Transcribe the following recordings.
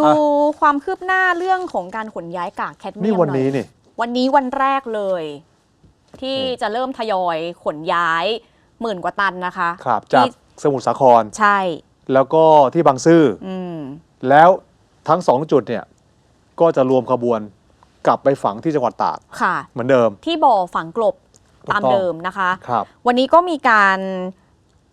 ดูอะความคืบหน้าเรื่องของการขนย้ายกากแคดเมียมนี่วันนี้หอยนี่วันนี้วันแรกเลยที่นี่จะเริ่มทยอยขนย้ายหมื่นกว่าตันนะคะครับจากที่สมุทรสาครใช่ แล้วก็ที่บางซื่ออืมแล้วทั้งสองจุดเนี่ย ก็จะรวมขบวนกลับไปฝังที่จังหวัดตากค่ะ เหมือนเดิมที่บ่อฝังกลบถูกตามต้องเดิมนะคะครับวันนี้ก็มีการ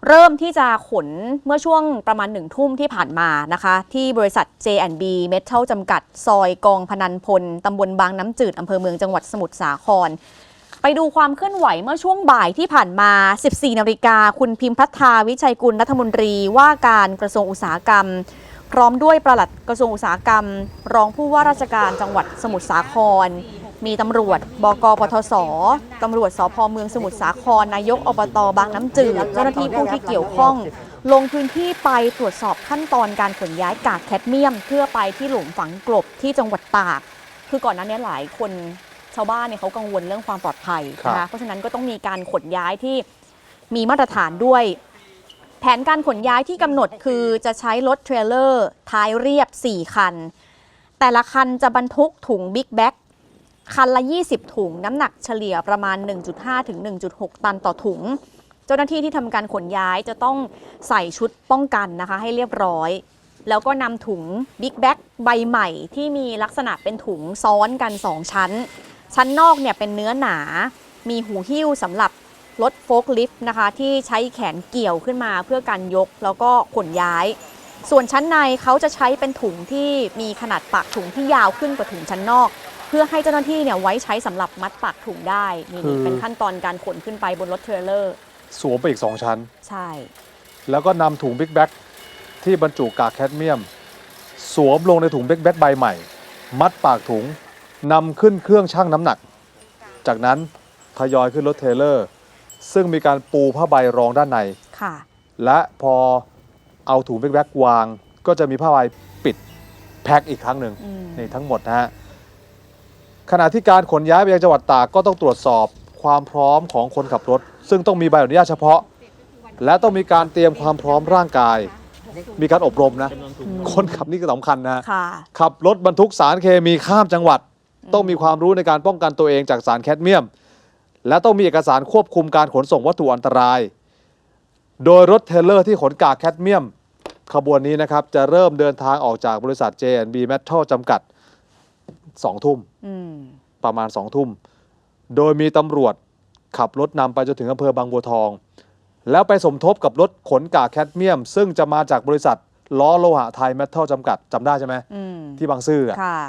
เริ่มที่จะขนเมื่อช่วงประมาณหนึ่งทุ่มที่ผ่านมานะคะ ที่บริษัท J&B Metal จำกัด ซอยกองพนันพลตำบลบางน้ำจืดอำเภอเมืองจังหวัดสมุทรสาคร ไปดูความเคลื่อนไหวเมื่อช่วงบ่ายที่ผ่านมา 14 นาฬิกา คุณพิมพัฒนาวิชัยกุลรัฐมนตรีว่าการกระทรวงอุตสาหกรรม พร้อมด้วยปลัดกระทรวงอุตสาหกรรม รองผู้ว่าราชการจังหวัดสมุทรสาคร มีตำรวจบกปทศตำรวจสพเมืองสมุทรสาครนายกอบตบางน้ำจืดเจ้าหน้าที่ผู้ที่เกี่ยวข้อง ลงพื้นที่ไปตรวจสอบขั้นตอนการขนย้ายกากแคดเมียม เพื่อไปที่หลุมฝังกลบที่จังหวัดตาก คือก่อนหน้านี้หลายคนชาวบ้านเนี่ยเขากังวลเรื่องความปลอดภัยนะครัคะบเพราะฉะนั้นก็ต้องมีการขนย้ายที่มีมาตรฐานด้วย แผนการขนย้ายที่กำหนดคือจะใช้รถเทรลเลอร์ท้ายเรียบ 4 คัน แต่ละคันจะบรรทุกถุงบิ๊กแบ็ก คันละ 20 ถุง น้ำหนักเฉลี่ยประมาณ 1.5 ถึง 1.6 ตันต่อถุง เจ้าหน้าที่ที่ทำการขนย้ายจะต้องใส่ชุดป้องกันนะคะให้เรียบร้อย แล้วก็นำถุงบิ๊กแบ็กใบใหม่ที่มีลักษณะเป็นถุงซ้อนกัน 2 ชั้น ชั้นนอกเนี่ยเป็นเนื้อหนา มีหูหิ้วสำหรับรถโฟล์คลิฟต์นะคะ ที่ใช้แขนเกี่ยวขึ้นมาเพื่อการยกแล้วก็ขนย้าย ส่วนชั้นในเขาจะใช้เป็นถุงที่มีขนาดปากถุงที่ยาวขึ้นกว่าถุงชั้นนอก เพื่อให้เจ้าหน้าที่เนี่ยไว้ใช้สำหรับมัดปากถุงได้นี่คือ เป็นขั้นตอนการขนขึ้นไปบนรถเทรลเลอร์สวมไปอีก 2 ชั้น ใช่ แล้วก็นำถุงบิ๊กแบ็กที่บรรจุกากแคดเมียม สวมลงในถุงบิ๊กแบ็กใบใหม่ มัดปากถุงนำขึ้นเครื่องชั่งน้ำหนัก จากนั้นทยอยขึ้นรถเทรลเลอร์ ซึ่งมีการปูผ้าใบรองด้านใน ค่ะ และพอเอาถุงบิ๊กแบ็กวาง ก็จะมีผ้าใบปิดแพ็คอีกครั้งหนึ่งอืม นี่ทั้งหมดนะฮะ ขณะที่การขนย้ายไปยังจังหวัดตากก็ต้องตรวจสอบความพร้อมของคนขับรถ ซึ่งต้องมีใบอนุญาตเฉพาะ และต้องมีการเตรียมความพร้อมร่างกาย มีการอบรมนะ คนขับนี่ก็สำคัญนะ ค่ะ ขับรถบรรทุกสารเคมีข้ามจังหวัด ต้องมีความรู้ในการป้องกันตัวเองจากสารแคดเมียม และต้องมีเอกสารควบคุมการขนส่งวัตถุอันตราย โดยรถเทรลเลอร์ที่ขนกากแคดเมียม ขบวนนี้นะครับจะเริ่มเดินทางออกจากบริษัท J&B Metal จำกัด 2ทุ่มอืมประมาณ2ทุ่ม โดยมีตำรวจขับรถนำไปจนถึงอำเภอบางบัวทอง แล้วไปสมทบกับรถขนกากแคดเมียม ซึ่งจะมาจากบริษัทล้อโลหะไทยเมทัลจำกัดจำได้ใช่ไหมอืมที่บางซื่ออะค่ะ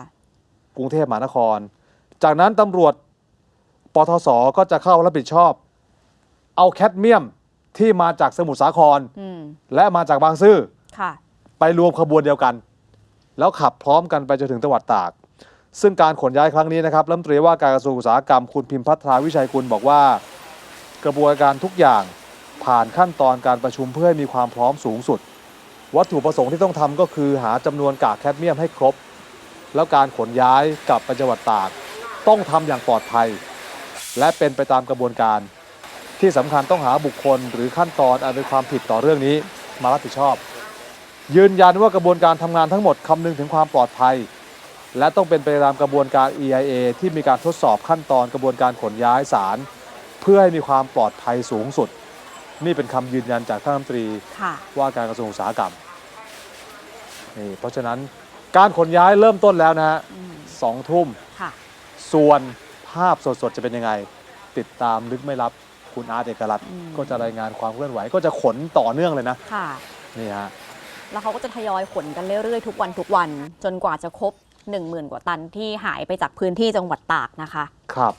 กรุงเทพมหานคร จากนั้นตำรวจปทศก็จะเข้ารับผิดชอบ เอาแคดเมียมที่มาจากสมุทรสาครอืมและมาจากบางซื่อค่ะไปรวมขบวนเดียวกัน แล้วขับพร้อมกันไปจนถึงจังหวัดตาก ซึ่งการขนย้ายครั้งนี้นะครับรัฐมนตรีว่าการกระทรวงอุตสาหกรรมคุณพิมพัทราวิชัยกุลบอกว่า กระบวนการทุกอย่างผ่านขั้นตอนการประชุมเพื่อให้มีความพร้อมสูงสุด วัตถุประสงค์ที่ต้องทำก็คือหาจำนวนกากแคดเมียมให้ครบ แล้วการขนย้ายกลับไปจังหวัดตากต้องทำอย่างปลอดภัย และเป็นไปตามกระบวนการ ที่สำคัญต้องหาบุคคลหรือขั้นตอนอันเป็นความผิดต่อเรื่องนี้มารับผิดชอบ ยืนยันว่ากระบวนการทำงานทั้งหมดคำนึงถึงความปลอดภัย และต้องเป็นไปตามกระบวนการ EIA ที่มีการทดสอบขั้นตอนกระบวนการขนย้ายสาร เพื่อให้มีความปลอดภัยสูงสุด นี่เป็นคำยืนยันจากท่านรัฐมนตรีค่ะว่าการกระทรวงอุตสาหกรรมนี่เพราะฉะนั้นการขนย้ายเริ่มต้นแล้วนะฮะอืมสองทุ่มค่ะส่วนภาพสดๆจะเป็นยังไง ติดตามลึกไม่รับคุณอาร์ตเอกรัตน์อืมก็จะรายงานความเคลื่อนไหว ก็จะขนต่อเนื่องเลยนะค่ะนี่ฮะแล้วเขาก็จะทยอยขนกันเรื่อยๆทุกวันทุกวัน จนกว่าจะครบ 1 0,000 กว่าตันที่หายไปจากพื้นที่จังหวัดตากนะคะ ครับ